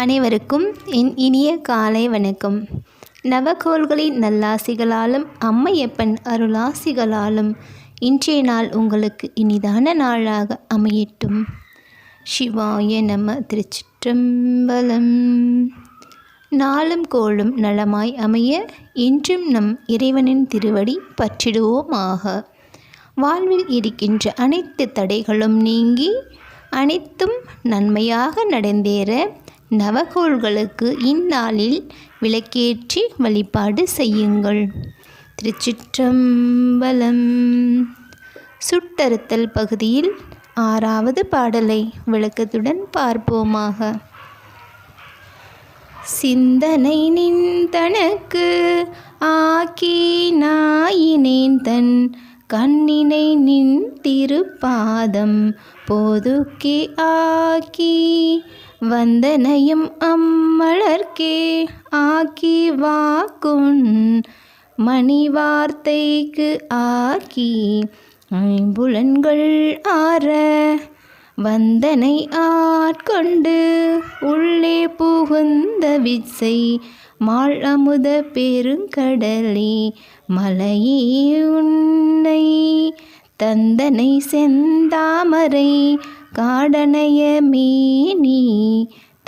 அனைவருக்கும் என் இனிய காலை வணக்கம். நவகோள்களின் நல்லாசிகளாலும் அம்மையப்பன் அருளாசிகளாலும் இன்றைய நாள் உங்களுக்கு இனிதான நாளாக அமையட்டும். சிவாய நம திருச்சிற்றம்பலம். நாளும் கோளும் நலமாய் அமைய இன்றும் நம் இறைவனின் திருவடி பற்றிடுவோமாக. வாழ்வில் இருக்கின்ற அனைத்து தடைகளும் நீங்கி அனைத்தும் நன்மையாக நடந்தேற நவகோள்களுக்கு இந்நாளில் விளக்கேற்றி வழிபாடு செய்யுங்கள். திருச்சிற்றம்பலம் சுட்டறுத்தல் பகுதியில் ஆறாவது பாடலை விளக்கத்துடன் பார்ப்போமாக. சிந்தனை நின் தனக்கு ஆக்கி நாயினேன் தன் கண்ணினை நின் திருப்பாதம் போதுக்கே ஆக்கி வந்தனையும் அம்மலர்க்கே ஆக்கி வாக்குன் மணி வார்த்தைக்கு ஆக்கி ஐம்புலன்கள் ஆற வந்தனை ஆட்கொண்டு உள்ளே புகுந்த விச்சை மாள் அமுத பெருங்கடலே மலையே உன்னை தந்தனை செந்தாமரை காடனைய மீனி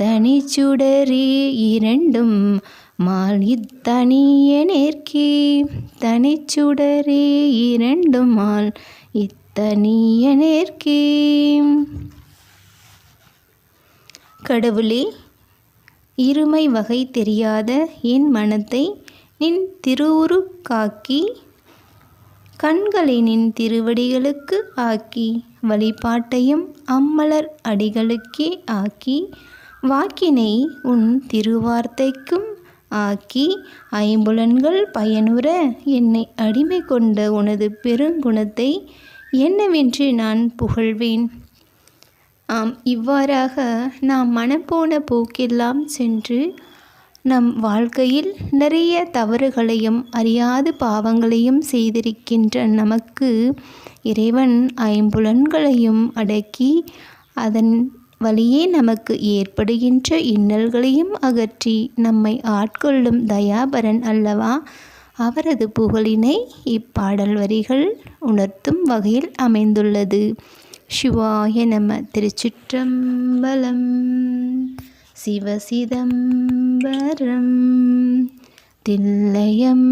தனிச்சுடரே இரண்டும் மால் இத்தனிய நேர்க்கே. தனிச்சுடரே இரண்டும் மால் இத்தனிய நேர்க்கே. கடவுளே இருமை வகை தெரியாத என் மனத்தை நின் திருவுரு காக்கி கண்களை நின் திருவடிகளுக்கு ஆக்கி. வழிபாட்டையும் அம்மலர் அடிகளுக்கே ஆக்கி வாக்கினை உன் திருவார்த்தைக்கும் ஆக்கி ஐம்புலன்கள் பயனுற என்னை அடிமை கொண்ட உனது பெருங்குணத்தை என்னவென்று நான் புகழ்வேன். ஆம் இவ்வாறாக நாம் மனப்போன போக்கெல்லாம் சென்று நம் வாழ்க்கையில் நிறைய தவறுகளையும் அறியாத பாவங்களையும் செய்திருக்கின்ற நமக்கு இறைவன் ஐம்புலன்களையும் அடக்கி அதன் வழியே நமக்கு ஏற்படுகின்ற இன்னல்களையும் அகற்றி நம்மை ஆட்கொள்ளும் தயாபரன் அல்லவா? அவரது புகழினை இப்பாடல் வரிகள் உணர்த்தும் வகையில் அமைந்துள்ளது. சிவாய நம திருச்சிற்றம்பலம். சிவசிதம்பரம் தில்லையம்